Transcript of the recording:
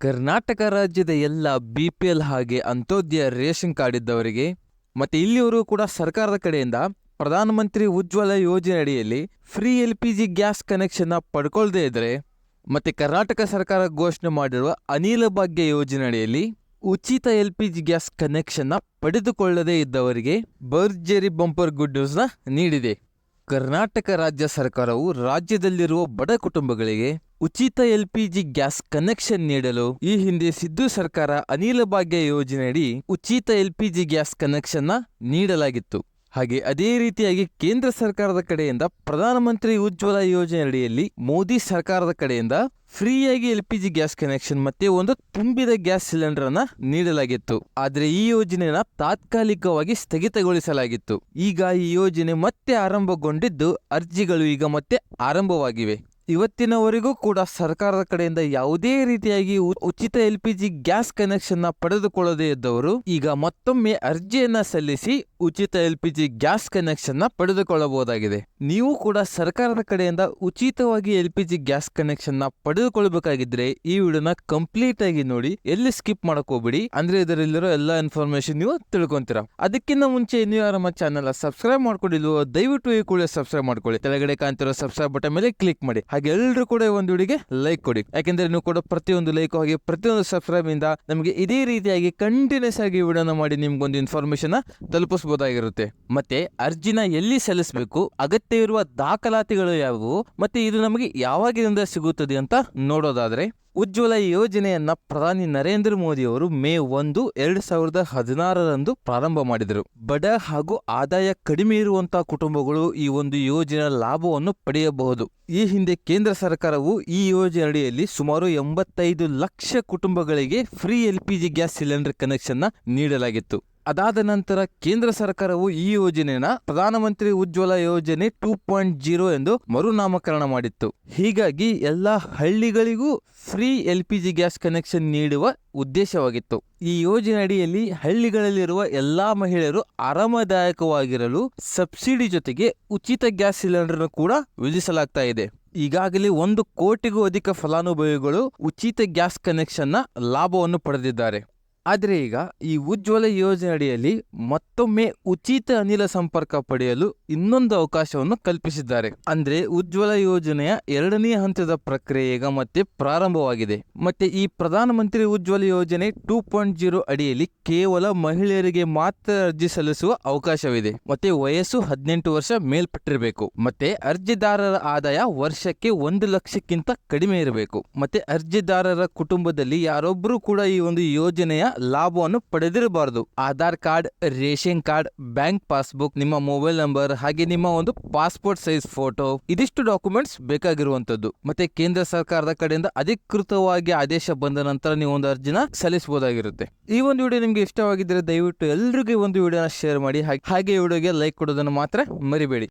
ಕರ್ನಾಟಕ ರಾಜ್ಯದ ಎಲ್ಲ B P L ಹಾಗೆ ಅಂತ್ಯೋದಯ ರೇಷನ್ ಕಾರ್ಡ್ ಇದ್ದವರಿಗೆ, ಮತ್ತೆ ಇಲ್ಲಿಯವರು ಕೂಡ ಸರ್ಕಾರದ ಕಡೆಯಿಂದ ಪ್ರಧಾನಮಂತ್ರಿ ಉಜ್ವಲ ಯೋಜನೆ ಅಡಿಯಲ್ಲಿ free L P G gas ಕನೆಕ್ಷನ್ನ ಪಡ್ಕೊಳ್ದೇ ಇದ್ರೆ, ಮತ್ತೆ ಕರ್ನಾಟಕ ಸರ್ಕಾರ ಘೋಷಣೆ ಮಾಡಿರುವ ಅನಿಲ ಭಾಗ್ಯ ಯೋಜನೆ ಅಡಿಯಲ್ಲಿ ಉಚಿತ ಎಲ್ ಪಿ ಜಿ ಗ್ಯಾಸ್ ಕನೆಕ್ಷನ್ನ ಪಡೆದುಕೊಳ್ಳದೇ ಇದ್ದವರಿಗೆ ಬರ್ಜರಿ ಬಂಪರ್ ಗುಡ್ ನ್ಯೂಸ್ನ ನೀಡಿದೆ. ಕರ್ನಾಟಕ ರಾಜ್ಯ ಸರ್ಕಾರವು ರಾಜ್ಯದಲ್ಲಿರುವ ಬಡ ಕುಟುಂಬಗಳಿಗೆ ಉಚಿತ ಎಲ್ಪಿಜಿ ಗ್ಯಾಸ್ ಕನೆಕ್ಷನ್ ನೀಡಲು ಈ ಹಿಂದೆ ಸಿದ್ದು ಸರ್ಕಾರ ಅನಿಲ ಭಾಗ್ಯ ಯೋಜನೆಯಡಿ ಉಚಿತ ಎಲ್ಪಿಜಿ ಗ್ಯಾಸ್ ಕನೆಕ್ಷನ್ ನೀಡಲಾಗಿತ್ತು. ಹಾಗೆ ಅದೇ ರೀತಿಯಾಗಿ ಕೇಂದ್ರ ಸರ್ಕಾರದ ಕಡೆಯಿಂದ ಪ್ರಧಾನಮಂತ್ರಿ ಉಜ್ವಲ ಯೋಜನೆ ಅಡಿಯಲ್ಲಿ ಮೋದಿ ಸರ್ಕಾರದ ಕಡೆಯಿಂದ ಫ್ರೀಯಾಗಿ L P G gas connection ಮತ್ತೆ ಒಂದು ತುಂಬಿದ ಗ್ಯಾಸ್ ಸಿಲಿಂಡರ್ ಅನ್ನ ನೀಡಲಾಗಿತ್ತು. ಆದ್ರೆ ಈ ಯೋಜನೆನ ತಾತ್ಕಾಲಿಕವಾಗಿ ಸ್ಥಗಿತಗೊಳಿಸಲಾಗಿತ್ತು. ಈಗ ಈ ಯೋಜನೆ ಮತ್ತೆ ಆರಂಭಗೊಂಡಿದ್ದು ಅರ್ಜಿಗಳು ಈಗ ಮತ್ತೆ ಆರಂಭವಾಗಿವೆ. ಇವತ್ತಿನವರೆಗೂ ಕೂಡ ಸರ್ಕಾರದ ಕಡೆಯಿಂದ ಯಾವುದೇ ರೀತಿಯಾಗಿ ಉಚಿತ L P G gas connection ಪಡೆದುಕೊಳ್ಳದೇ ಇದ್ದವರು ಈಗ ಮತ್ತೊಮ್ಮೆ ಅರ್ಜಿಯನ್ನ ಸಲ್ಲಿಸಿ ಉಚಿತ ಎಲ್ ಪಿ ಜಿ ಗ್ಯಾಸ್ ಕನೆಕ್ಷನ್ನ ಪಡೆದುಕೊಳ್ಳಬಹುದಾಗಿದೆ. ನೀವು ಕೂಡ ಸರ್ಕಾರದ ಕಡೆಯಿಂದ ಉಚಿತವಾಗಿ ಎಲ್ ಪಿ ಜಿ ಗ್ಯಾಸ್ ಕನೆಕ್ಷನ್ನ ಪಡೆದುಕೊಳ್ಳಬೇಕಾಗಿದ್ರೆ ಈ ವಿಡಿಯೋನ ಕಂಪ್ಲೀಟ್ ಆಗಿ ನೋಡಿ, ಎಲ್ಲಿ ಸ್ಕಿಪ್ ಮಾಡಕ್ ಹೋಗ್ಬಿಡಿ. ಅಂದ್ರೆ ಇದರಲ್ಲಿರೋ ಎಲ್ಲಾ ಇನ್ಫಾರ್ಮೇಶನ್ ನೀವು ತಿಳ್ಕೊಂತೀರಾ. ಅದಕ್ಕಿಂತ ಮುಂಚೆ ನೀವು ನಮ್ಮ ಚಾನೆಲ್ ಸಬ್ಸ್ಕ್ರೈಬ್ ಮಾಡ್ಕೊಂಡಿಲ್ವೋ, ದಯವಿಟ್ಟು ಈ ಕೂಡ ಸಬ್ಸ್ಕ್ರೈಬ್ ಮಾಡ್ಕೊಳ್ಳಿ. ಕೆಳಗಡೆ ಕಾಣ್ತಿರೋ ಸಬ್ಸ್ಕ್ರೈಬ್ ಬಟನ್ ಮೇಲೆ ಕ್ಲಿಕ್ ಮಾಡಿ. ಹಾಗೆ ಎಲ್ಲರೂ ಕೂಡ ಒಂದು ವಿಡಿಯೋಗೆ ಲೈಕ್ ಕೊಡಿ. ಯಾಕೆಂದ್ರೆ ನೀವು ಕೂಡ ಪ್ರತಿಯೊಂದು ಲೈಕ್ ಹಾಗೆ ಪ್ರತಿಯೊಂದು ಸಬ್ಸ್ಕ್ರೈಬ್ ಇಂದ ನಮಗೆ ಇದೇ ರೀತಿಯಾಗಿ ಕಂಟಿನ್ಯೂಸ್ ಆಗಿ ವಿಡಿಯೋನ ಮಾಡಿ ನಿಮ್ಗೊಂದು ಇನ್ಫಾರ್ಮೇಶನ್ ತಲುಪಿಸಬಹುದಾಗಿರುತ್ತೆ ಮತ್ತೆ ಅರ್ಜಿನ ಎಲ್ಲಿ ಸಲ್ಲಿಸಬೇಕು, ಅಗತ್ಯವಿರುವ ದಾಖಲಾತಿಗಳು ಯಾವುವು, ಮತ್ತೆ ಇದು ನಮಗೆ ಯಾವಾಗಿನಿಂದ ಸಿಗುತ್ತದೆ ಅಂತ ನೋಡೋದಾದ್ರೆ, ಉಜ್ವಲ ಯೋಜನೆಯನ್ನ ಪ್ರಧಾನಿ ನರೇಂದ್ರ ಮೋದಿ ಅವರು ಮೇ ಒಂದು, ಎರಡ್ ಸಾವಿರದ ಹದಿನಾರರಂದು ಪ್ರಾರಂಭ ಮಾಡಿದರು. ಬಡ ಹಾಗೂ ಆದಾಯ ಕಡಿಮೆ ಇರುವಂತಹ ಕುಟುಂಬಗಳು ಈ ಒಂದು ಯೋಜನೆಯ ಲಾಭವನ್ನು ಪಡೆಯಬಹುದು. ಈ ಹಿಂದೆ ಕೇಂದ್ರ ಸರ್ಕಾರವು ಈ ಯೋಜನೆ ಅಡಿಯಲ್ಲಿ ಸುಮಾರು ಎಂಬತ್ತೈದು ಲಕ್ಷ ಕುಟುಂಬಗಳಿಗೆ free L P G gas cylinder connection ನೀಡಲಾಗಿತ್ತು. ಅದಾದ ನಂತರ ಕೇಂದ್ರ ಸರ್ಕಾರವು ಈ ಯೋಜನೆನ ಪ್ರಧಾನಮಂತ್ರಿ ಉಜ್ವಲ ಯೋಜನೆ ಟೂ ಪಾಯಿಂಟ್ ಜೀರೋ ಎಂದು ಮರುನಾಮಕರಣ ಮಾಡಿತ್ತು. ಹೀಗಾಗಿ ಎಲ್ಲ ಹಳ್ಳಿಗಳಿಗೂ free L P G gas connection ನೀಡುವ ಉದ್ದೇಶವಾಗಿತ್ತು. ಈ ಯೋಜನೆ ಅಡಿಯಲ್ಲಿ ಹಳ್ಳಿಗಳಲ್ಲಿರುವ ಎಲ್ಲಾ ಮಹಿಳೆಯರು ಆರಾಮದಾಯಕವಾಗಿರಲು ಸಬ್ಸಿಡಿ ಜೊತೆಗೆ ಉಚಿತ ಗ್ಯಾಸ್ ಸಿಲಿಂಡರ್ ಕೂಡ ವಿಧಿಸಲಾಗ್ತಾ ಇದೆ. ಈಗಾಗಲೇ ಒಂದು ಕೋಟಿಗೂ ಅಧಿಕ ಫಲಾನುಭವಿಗಳು ಉಚಿತ ಗ್ಯಾಸ್ ಕನೆಕ್ಷನ್ನ ಲಾಭವನ್ನು ಪಡೆದಿದ್ದಾರೆ. ಆದರೆ ಈಗ ಈ ಉಜ್ವಲ ಯೋಜನೆ ಅಡಿಯಲ್ಲಿ ಮತ್ತೊಮ್ಮೆ ಉಚಿತ ಅನಿಲ ಸಂಪರ್ಕ ಪಡೆಯಲು ಇನ್ನೊಂದು ಅವಕಾಶವನ್ನು ಕಲ್ಪಿಸಿದ್ದಾರೆ. ಅಂದ್ರೆ ಉಜ್ವಲ ಯೋಜನೆಯ ಎರಡನೇ ಹಂತದ ಪ್ರಕ್ರಿಯೆ ಈಗ ಮತ್ತೆ ಪ್ರಾರಂಭವಾಗಿದೆ. ಮತ್ತೆ ಈ ಪ್ರಧಾನಮಂತ್ರಿ ಉಜ್ವಲ ಯೋಜನೆ ಟೂ ಪಾಯಿಂಟ್ ಜೀರೋ ಅಡಿಯಲ್ಲಿ ಕೇವಲ ಮಹಿಳೆಯರಿಗೆ ಮಾತ್ರ ಅರ್ಜಿ ಸಲ್ಲಿಸುವ ಅವಕಾಶವಿದೆ. ಮತ್ತೆ ವಯಸ್ಸು ಹದಿನೆಂಟು ವರ್ಷ ಮೇಲ್ಪಟ್ಟಿರಬೇಕು. ಮತ್ತೆ ಅರ್ಜಿದಾರರ ಆದಾಯ ವರ್ಷಕ್ಕೆ ಒಂದು ಲಕ್ಷಕ್ಕಿಂತ ಕಡಿಮೆ ಇರಬೇಕು. ಮತ್ತೆ ಅರ್ಜಿದಾರರ ಕುಟುಂಬದಲ್ಲಿ ಯಾರೊಬ್ಬರೂ ಕೂಡ ಈ ಒಂದು ಯೋಜನೆಯ ಲಾಭವನ್ನು ಪಡೆದಿರಬಾರದು. Aadhaar card, ration card, bank passbook, ನಿಮ್ಮ ಮೊಬೈಲ್ ನಂಬರ್ ಹಾಗೆ ನಿಮ್ಮ ಒಂದು ಪಾಸ್ಪೋರ್ಟ್ ಸೈಜ್ ಫೋಟೋ, ಇದಿಷ್ಟು ಡಾಕ್ಯುಮೆಂಟ್ಸ್ ಬೇಕಾಗಿರುವಂತದ್ದು ಮತ್ತೆ ಕೇಂದ್ರ ಸರ್ಕಾರದ ಕಡೆಯಿಂದ ಅಧಿಕೃತವಾಗಿ ಆದೇಶ ಬಂದ ನಂತರ ನೀವು ಒಂದು ಅರ್ಜಿನ ಸಲ್ಲಿಸಬಹುದಾಗಿರುತ್ತೆ. ಈ ಒಂದು ವಿಡಿಯೋ ನಿಮ್ಗೆ ಇಷ್ಟವಾಗಿದ್ರೆ ದಯವಿಟ್ಟು ಎಲ್ರಿಗೂ ಒಂದು ವಿಡಿಯೋನ ಶೇರ್ ಮಾಡಿ, ಹಾಗೆ- ಹಾಗೆ ಈ ವಿಡಿಯೋಗೆ ಲೈಕ್ ಕೊಡೋದನ್ನು ಮಾತ್ರ ಮರಿಬೇಡಿ.